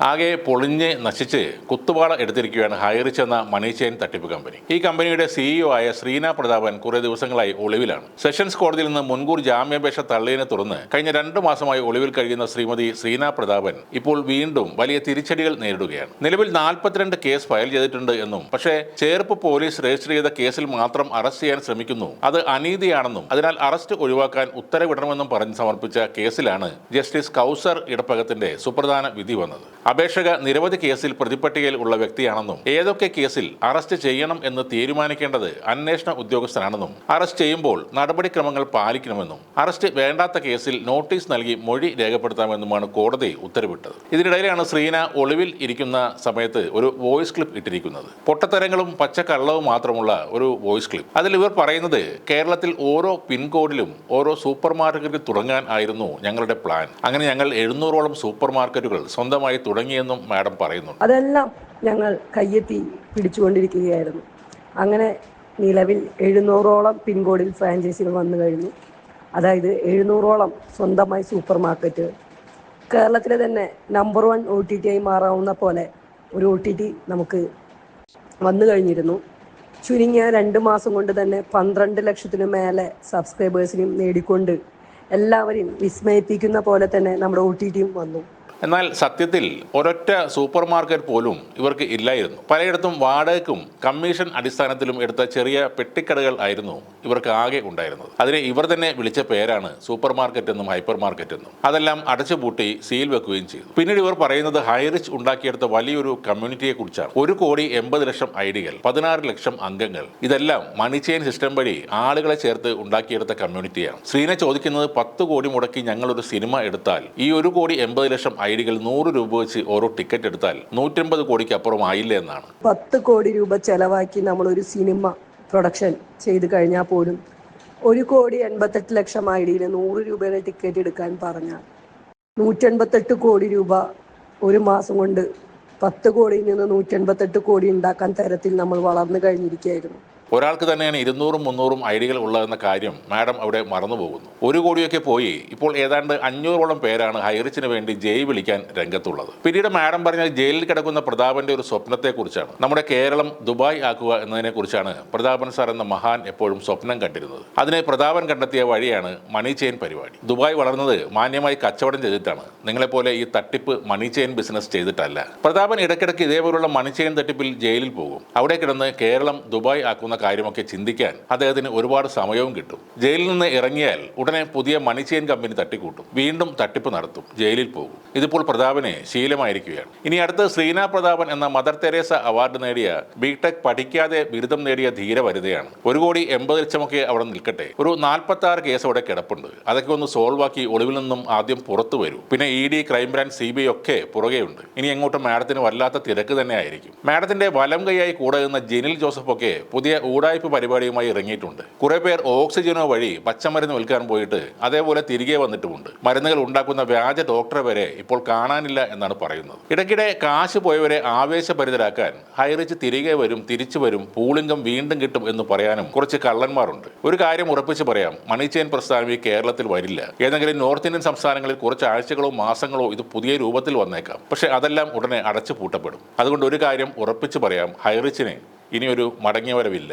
ആകെ പൊളിഞ്ഞ് നശിച്ച് കുത്തുവാള എടുത്തിരിക്കുകയാണ് ഹൈറിച്ച് എന്ന മണി ചെയിൻ തട്ടിപ്പ് കമ്പനി. ഈ കമ്പനിയുടെ സിഇഒ ആയ ശ്രീന പ്രതാപൻ കുറെ ദിവസങ്ങളായി ഒളിവിലാണ്. സെഷൻസ് കോടതിയിൽ നിന്ന് മുൻകൂർ ജാമ്യാപേക്ഷ തള്ളിയതിനെ തുടർന്ന് കഴിഞ്ഞ രണ്ടു മാസമായി ഒളിവിൽ കഴിയുന്ന ശ്രീമതി ശ്രീന പ്രതാപൻ ഇപ്പോൾ വീണ്ടും വലിയ തിരിച്ചടികൾ നേരിടുകയാണ്. നിലവിൽ നാൽപ്പത്തിരണ്ട് കേസ് ഫയൽ ചെയ്തിട്ടുണ്ട് എന്നും പക്ഷേ ചേർപ്പ് പോലീസ് രജിസ്റ്റർ ചെയ്ത കേസിൽ മാത്രം അറസ്റ്റ് ചെയ്യാൻ ശ്രമിക്കുന്നു. അത് അനീതിയാണെന്നും അതിനാൽ അറസ്റ്റ് ഒഴിവാക്കാൻ ഉത്തരവിടണമെന്നും പറഞ്ഞ് സമർപ്പിച്ച കേസിലാണ് ജസ്റ്റിസ് കൗസർ ഇടപ്പകത്തിന്റെ സുപ്രധാന വിധി വന്നത്. അപേക്ഷക നിരവധി കേസിൽ പ്രതിപട്ടികയിൽ ഉള്ള വ്യക്തിയാണെന്നും ഏതൊക്കെ കേസിൽ അറസ്റ്റ് ചെയ്യണം എന്ന് തീരുമാനിക്കേണ്ടത് അന്വേഷണ ഉദ്യോഗസ്ഥനാണെന്നും അറസ്റ്റ് ചെയ്യുമ്പോൾ നടപടിക്രമങ്ങൾ പാലിക്കണമെന്നും അറസ്റ്റ് വേണ്ടാത്ത കേസിൽ നോട്ടീസ് നൽകി മൊഴി രേഖപ്പെടുത്താമെന്നുമാണ് കോടതി ഉത്തരവിട്ടത്. ഇതിനിടയിലാണ് ശ്രീന ഒളിവിൽ ഇരിക്കുന്ന സമയത്ത് ഒരു വോയിസ് ക്ലിപ്പ് ഇട്ടിരിക്കുന്നത്. പൊട്ടത്തരങ്ങളും പച്ചക്കള്ളവും മാത്രമുള്ള ഒരു വോയിസ് ക്ലിപ്പ്. അതിൽ ഇവർ പറയുന്നത് കേരളത്തിൽ ഓരോ പിൻകോഡിലും ഓരോ സൂപ്പർ മാർക്കറ്റ് തുടങ്ങാൻ ആയിരുന്നു ഞങ്ങളുടെ പ്ലാൻ. അങ്ങനെ ഞങ്ങൾ എഴുന്നൂറോളം സൂപ്പർ മാർക്കറ്റുകൾ സ്വന്തമായി തുടങ്ങിയെന്നും മാഡം പറയുന്നുണ്ട്. അതെല്ലാം ഞങ്ങൾ കയ്യെത്തി പിടിച്ചുകൊണ്ടിരിക്കുകയായിരുന്നു. അങ്ങനെ നിലവിൽ എഴുന്നൂറോളം പിൻകോഡിൽ ഫ്രാഞ്ചൈസികൾ വന്നു കഴിഞ്ഞു. അതായത് എഴുന്നൂറോളം സ്വന്തമായി സൂപ്പർ മാർക്കറ്റുകൾ കേരളത്തിലെ തന്നെ number one O T T ആയി മാറാവുന്ന പോലെ ഒരു ഒ ടി ടി നമുക്ക് വന്നു കഴിഞ്ഞിരുന്നു. ചുരുങ്ങിയ രണ്ട് മാസം കൊണ്ട് തന്നെ പന്ത്രണ്ട് ലക്ഷത്തിന് മേലെ സബ്സ്ക്രൈബേഴ്സിനെയും നേടിക്കൊണ്ട് എല്ലാവരെയും വിസ്മയിപ്പിക്കുന്ന പോലെ തന്നെ നമ്മുടെ ഒ ടി ടിയും വന്നു. എന്നാൽ സത്യത്തിൽ ഒരൊറ്റ സൂപ്പർ മാർക്കറ്റ് പോലും ഇവർക്ക് ഇല്ലായിരുന്നു. പലയിടത്തും വാടകയ്ക്കും കമ്മീഷൻ അടിസ്ഥാനത്തിലും എടുത്ത ചെറിയ പെട്ടിക്കടകൾ ആയിരുന്നു ഇവർക്ക് ആകെ ഉണ്ടായിരുന്നത്. അതിനെ ഇവർ തന്നെ വിളിച്ച പേരാണ് സൂപ്പർ മാർക്കറ്റ് എന്നും ഹൈപ്പർ മാർക്കറ്റ് എന്നും. അതെല്ലാം അടച്ചുപൂട്ടി സീൽ വെക്കുകയും ചെയ്തു. പിന്നീട് ഇവർ പറയുന്നത് ഹൈറിച്ച് ഉണ്ടാക്കിയെടുത്ത വലിയൊരു കമ്മ്യൂണിറ്റിയെ കുറിച്ചാണ് ഒരു കോടി എൺപത് ലക്ഷം ഐഡികൾ പതിനാറ് ലക്ഷം അംഗങ്ങൾ ഇതെല്ലാം മണി ചെയിൻ സിസ്റ്റം വഴി ആളുകളെ ചേർത്ത് ഉണ്ടാക്കിയെടുത്ത കമ്മ്യൂണിറ്റിയാണ്. ശ്രീനെ ചോദിക്കുന്നത് പത്ത് കോടി മുടക്കി ഞങ്ങളൊരു സിനിമ എടുത്താൽ ഈ ഒരു കോടി എൺപത് ലക്ഷം ഐഡികൾ നൂറ് രൂപ വെച്ച് ഓരോ ടിക്കറ്റ് എടുത്താൽ നൂറ്റമ്പത് കോടിക്ക് അപ്പുറം ആയില്ല എന്നാണ്. പത്ത് കോടി രൂപ ചെലവാക്കി നമ്മൾ ഒരു സിനിമ പ്രൊഡക്ഷൻ ചെയ്ത് കഴിഞ്ഞാൽ പോലും ഒരു കോടി എൺപത്തെട്ട് ലക്ഷം ഐ ഡിയിൽ നൂറ് രൂപയുടെ ടിക്കറ്റ് എടുക്കാൻ പറഞ്ഞാൽ നൂറ്റൻപത്തെട്ട് കോടി രൂപ ഒരു മാസം കൊണ്ട് പത്ത് കോടിയിൽ നിന്ന് നൂറ്റൻപത്തെട്ട് കോടി ഉണ്ടാക്കാൻ തരത്തിൽ നമ്മൾ വളർന്നു കഴിഞ്ഞിരിക്കുകയായിരുന്നു. ഒരാൾക്ക് തന്നെയാണ് ഇരുന്നൂറും മുന്നൂറും ഐഡികൾ ഉള്ളതെന്ന കാര്യം മാഡം അവിടെ മറന്നു പോകുന്നു. ഒരു കോടിയൊക്കെ പോയി. ഇപ്പോൾ ഏതാണ്ട് അഞ്ഞൂറോളം പേരാണ് ഹൈറിച്ചിന് വേണ്ടി ജയിൽ വിളിക്കാൻ രംഗത്തുള്ളത്. പിന്നീട് മാഡം പറഞ്ഞ ജയിലിൽ കിടക്കുന്ന പ്രതാപന്റെ ഒരു സ്വപ്നത്തെക്കുറിച്ചാണ്. നമ്മുടെ കേരളം ദുബായ് ആക്കുക എന്നതിനെക്കുറിച്ചാണ് പ്രതാപൻ സാർ എന്ന മഹാൻ എപ്പോഴും സ്വപ്നം കണ്ടിരുന്നത്. അതിനെ പ്രതാപൻ കണ്ടെത്തിയ വഴിയാണ് മണി ചെയിൻ പരിപാടി. ദുബായ് വളർന്നത് മാന്യമായി കച്ചവടം ചെയ്തിട്ടാണ്. നിങ്ങളെപ്പോലെ ഈ തട്ടിപ്പ് മണി ചെയിൻ ബിസിനസ് ചെയ്തിട്ടല്ല. പ്രതാപൻ ഇടയ്ക്കിടയ്ക്ക് ഇതേപോലുള്ള മണി ചെയിൻ തട്ടിപ്പിൽ ജയിലിൽ പോകും. അവിടെ കിടന്ന് കേരളം ദുബായ് ആക്കുന്ന കാര്യമൊക്കെ ചിന്തിക്കാൻ അദ്ദേഹത്തിന് ഒരുപാട് സമയവും കിട്ടും. ജയിലിൽ നിന്ന് ഇറങ്ങിയാൽ ഉടനെ പുതിയ മണിച്ചെയിൻ കമ്പനി തട്ടിക്കൂട്ടും. വീണ്ടും തട്ടിപ്പ് നടത്തും. ജയിലിൽ പോകും. ഇതിപ്പോൾ പ്രതാപനെ ശീലമായിരിക്കുകയാണ്. ഇനി അടുത്ത് ശ്രീന പ്രതാപൻ എന്ന മദർ തെരേസ അവാർഡ് നേടിയ ബിടെക് പഠിക്കാതെ ബിരുദം നേടിയ ധീര വനിതയാണ്. ഒരു കോടി എൺപത് ലക്ഷമൊക്കെ അവിടെ നിൽക്കട്ടെ. ഒരു നാൽപ്പത്തി ആറ് കേസ് അവിടെ കിടപ്പുണ്ട്. അതൊക്കെ ഒന്ന് സോൾവ് ആക്കി ഒളിവിൽ നിന്നും ആദ്യം പുറത്തു വരൂ. പിന്നെ E D crime branch C B ഒക്കെ പുറകെയുണ്ട്. ഇനി എങ്ങോട്ടും മാഡത്തിന് വല്ലാത്ത തിരക്ക് തന്നെ ആയിരിക്കും. മാഡത്തിന്റെ വലം കൈയായി കൂടെ നിന്ന ജിനിൽ ജോസഫ് ഒക്കെ പുതിയ ഊടായ്പ പരിപാടിയുമായി ഇറങ്ങിയിട്ടുണ്ട്. കുറെ പേർ ഓക്സിജനോ വഴി പച്ചമരുന്ന് വിൽക്കാൻ പോയിട്ട് അതേപോലെ തിരികെ വന്നിട്ടുമുണ്ട്. മരുന്നുകൾ ഉണ്ടാക്കുന്ന വ്യാജ ഡോക്ടറെ വരെ ഇപ്പോൾ കാണാനില്ല എന്നാണ് പറയുന്നത്. ഇടയ്ക്കിടെ കാശ് പോയവരെ ആവേശഭരിതരാക്കാൻ ഹൈറിച്ച് തിരികെ വരും തിരിച്ചു വരും പൂളിംഗം വീണ്ടും കിട്ടും എന്ന് പറയാനും കുറച്ച് കള്ളന്മാരുണ്ട്. ഒരു കാര്യം ഉറപ്പിച്ച് പറയാം മണി ചെയിൻ പ്രസ്ഥാനം ഈ കേരളത്തിൽ വരില്ല. ഏതെങ്കിലും നോർത്ത് ഇന്ത്യൻ സംസ്ഥാനങ്ങളിൽ കുറച്ച് ആഴ്ചകളോ മാസങ്ങളോ ഇത് പുതിയ രൂപത്തിൽ വന്നേക്കാം. പക്ഷേ അതെല്ലാം ഉടനെ അടച്ചു പൂട്ടപ്പെടും അതുകൊണ്ട് ഒരു കാര്യം ഉറപ്പിച്ച് പറയാം ഹൈറിച്ചിന് ഇനിയൊരു മടങ്ങിയ വരവില്ല.